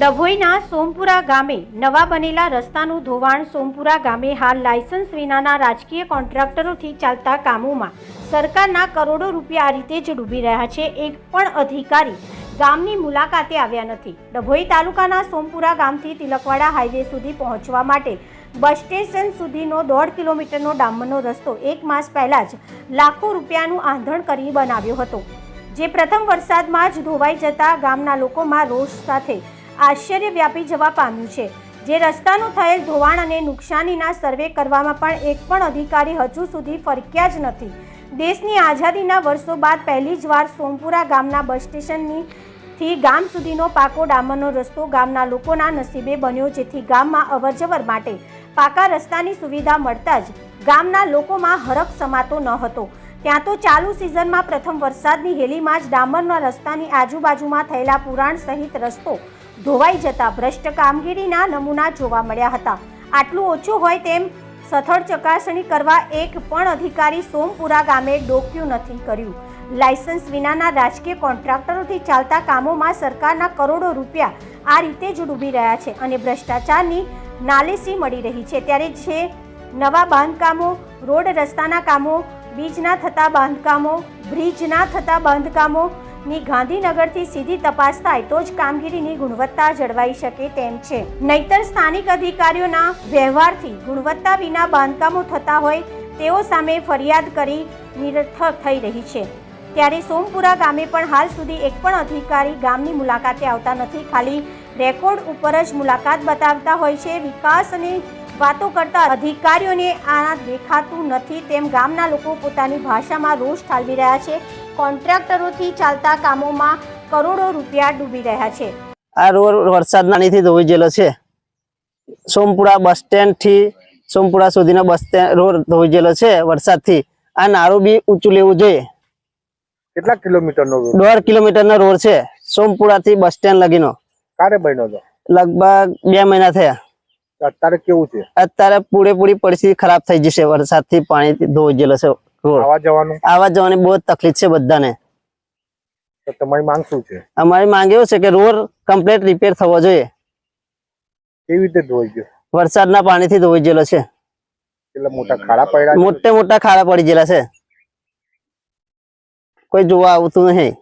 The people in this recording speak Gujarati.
ડભોઈના સોમપુરા ગામે નવા બનેલા રસ્તાનું ધોવાણ સોમપુરા ગામે હાલ લાયસન્સ વિનાના રાજકીય કોન્ટ્રાક્ટરોથી ચાલતા કામોમાં સરકારના કરોડો રૂપિયા આ રીતે જ ડૂબી રહ્યા છે. એક પણ અધિકારી ગામની મુલાકાતે આવ્યા નથી. ડભોઈ તાલુકાના સોમપુરા ગામથી તિલકવાડા હાઈવે સુધી પહોંચવા માટે બસ સ્ટેશન સુધીનો દોઢ કિલોમીટરનો ડામરનો રસ્તો એક માસ પહેલાં જ લાખો રૂપિયાનું આંધણ કરી બનાવ્યો હતો. જે પ્રથમ વરસાદમાં જ ધોવાઈ જતા ગામના લોકોમાં રોષ સાથે આશ્ચર્ય વ્યાપી જવા પામ્યું છે. જે રસ્તાનું થયેલ ધોવાણ અને નુકસાનીના સર્વે કરવામાં પણ એક પણ અધિકારી હજુ સુધી ફરક્યા જ નથી. દેશની આઝાદીના વર્ષો બાદ પહેલી જ વાર સોમપુરા ગામના બસ સ્ટેશનની થી ગામ સુધીનો પાકો ડામરનો રસ્તો ગામના લોકોના નસીબે બન્યો, જેથી ગામમાં અવરજવર માટે પાકા રસ્તાની સુવિધા મળતા જ ગામના લોકોમાં હરખ સમાતો ન હતો. ત્યાં તો ચાલુ સિઝનમાં પ્રથમ વરસાદની હેલીમાં જ ડામરના રસ્તાની આજુબાજુમાં થયેલા પુરાણ સહિત રસ્તો ધોવાઈ જતા ભ્રષ્ટ કામગીરીના નમૂના જોવા મળ્યા હતા. આટલું ઓછું હોય તેમ સથળ ચકાસણી કરવા એક પણ અધિકારી સોમપુરા ગામે ડોક્યું નથી કર્યું. લાયસન્સ વિનાના રાજકીય કોન્ટ્રાક્ટરોથી ચાલતા કામોમાં સરકારના કરોડો રૂપિયા આ રીતે જ ડૂબી રહ્યા છે અને ભ્રષ્ટાચારની નાલેસી મળી રહી છે. ત્યારે છે નવા બાંધકામો, રોડ રસ્તાના કામો બીજના થતા બાંધકામો, બ્રિજના થતા બાંધકામોની ગાંધીનગરથી સીધી તપાસ થાય તો જ કામગીરીની ગુણવત્તા જળવાઈ શકે તેમ છે. નહીતર સ્થાનિક અધિકારીઓના વ્યવહારથી ગુણવત્તા વિના બાંધકામો થતા હોય તેઓ સામે ફરિયાદ કરી નિરર્થક થઈ રહી છે. ત્યારે સોમપુરા ગામે પણ હાલ સુધી એક પણ અધિકારી ગામની મુલાકાતે આવતા નથી. ખાલી રેકોર્ડ ઉપર જ મુલાકાત બતાવતા હોય છે. વિકાસ અને વાતો કરતા અધિકારીઓને આ દેખાતું નથી. તેમ ગામના લોકો પોતાની ભાષામાં રોષ ઠાલવી રહ્યા છે. કોન્ટ્રાક્ટરોથી ચાલતા કામોમાં કરોડો રૂપિયા ડૂબી રહ્યા છે. આ રોડ વરસાદના પાણીથી ધોઈ ગયેલો છે. સોમપુરા બસ સ્ટેન્ડથી સોમપુરા સુધીનો બસ સ્ટેન્ડ રોડ ધોઈ ગયેલો છે વરસાદથી. આ નારું બી ઊંચું લેવું જોઈએ. કેટલા કિલોમીટરનો રોડ દોઢ કિલોમીટરનો રોડ છે. સોમપુરાથી બસ સ્ટેન્ડ લગીનો. ક્યારે બન્યો હતો? લગભગ બે મહિના થયા. અત્યારે કેવું છે? અત્યારે પૂરેપૂરી પરિસ્થિતિ ખરાબ થઈ જશે વરસાદથી થી ધોઈ ગયેલો છે આવવા જવાનું? બહુ તકલીફ છે બધાને. તમારી માંગ શું છે? અમારી માંગ એવું છે કે રોડ કમ્પ્લીટ રિપેર થવો જોઈએ. કેવી રીતે ધોઈ ગયો? વરસાદના પાણીથી ધોઈ ગયેલો છે. મોટા ખાડા પડ્યા છે? મોટા ખાડા પડી ગયેલા છે. કોઈ જોવા આવતું નહીં.